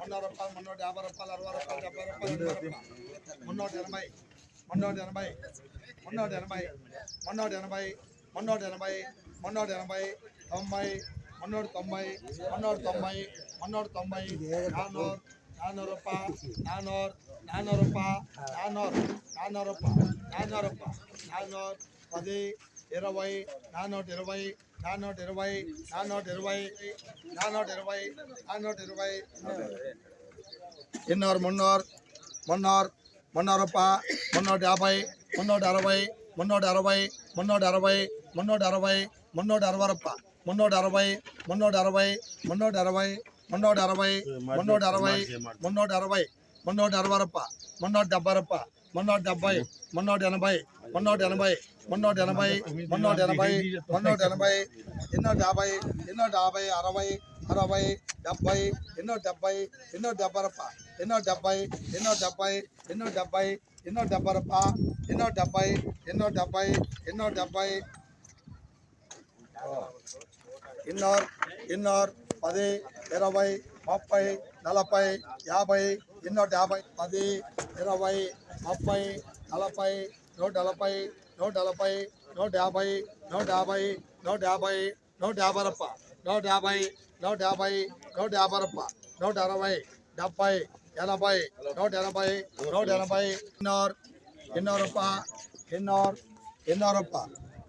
మున్నూరు రూపాయలు మున్నూట యాభై రూపాయలు అరవై రూపాయలు డెబ్బై రూపాయలు ఎనభై రూపాయలు. మున్నూట ఎనభై మున్నూట ఎనభై మున్నూట ఎనభై మున్నూట ఎనభై మున్నూట ఎనభై మున్నూట ఎనభై తొంభై మున్నూట తొంభై మున్నూట తొంభై మున్నూట తొంభై నానూరు నానూరు రూపాయ నానూరు నానూరు రూపాయ నానూరు నానూరు రూపాయ నానూరు రూపాయ నానూరు పది ఇరవై నానూట ఇరవై నాన్నూట ఇరవై నాన్నూట ఇరవై నాన్నూట ఇరవై నాన్నూట ఇరవై ఎన్నోరు మున్నూరు మున్నూరు మున్నూరు రూపాయ మున్నూట యాభై మున్నూట అరవై మున్నూట అరవై మున్నూట అరవై మున్నూట అరవై మున్నూట అరవై రూపాయ మున్నూట అరవై మున్నూట అరవై మున్నూట అరవై మున్నూట అరవై మున్నూట అరవై మున్నూట అరవై మున్నూట అరవై రూపాయ మున్నూట డెబ్బై రూపాయ మున్నూట డెబ్బై మున్నూట ఎనభై మున్నూట ఎనభై మున్నూట ఎనభై మున్నూట ఎనభై మున్నూట ఎనభై ఎన్నో యాభై ఎన్నో యాభై అరవై అరవై డెబ్బై ఎన్నో డెబ్బై ఎన్నో డెబ్బరప్ప ఎన్నో డెబ్బై ఎన్నో డెబ్బై ఎన్నో డెబ్బై ఎన్నో డెబ్బరప్ప ఎన్నో డెబ్బై ఎన్నో డెబ్బై ఎన్నో డెబ్బై. ఇన్నోర్ ఇన్నోర్ పది ఇరవై ముప్పై నలభై యాభై ఎన్నో యాభై పది ఇరవై ముప్పై నలభై నూట నలభై నూట నలభై నూట యాభై నూట యాభై నూట యాభై నూట యాభై రప్ప నూట యాభై నూట యాభై నూట యాభై రప్ప నూట అరవై డెబ్బై ఎనభై నూట ఎనభై నూట ఎనభై ఇన్నోర్ ఇన్నోరప్ప ఇన్నోర్ ఇన్నోరప్ప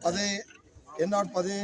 పది ఇన్నోర్ పది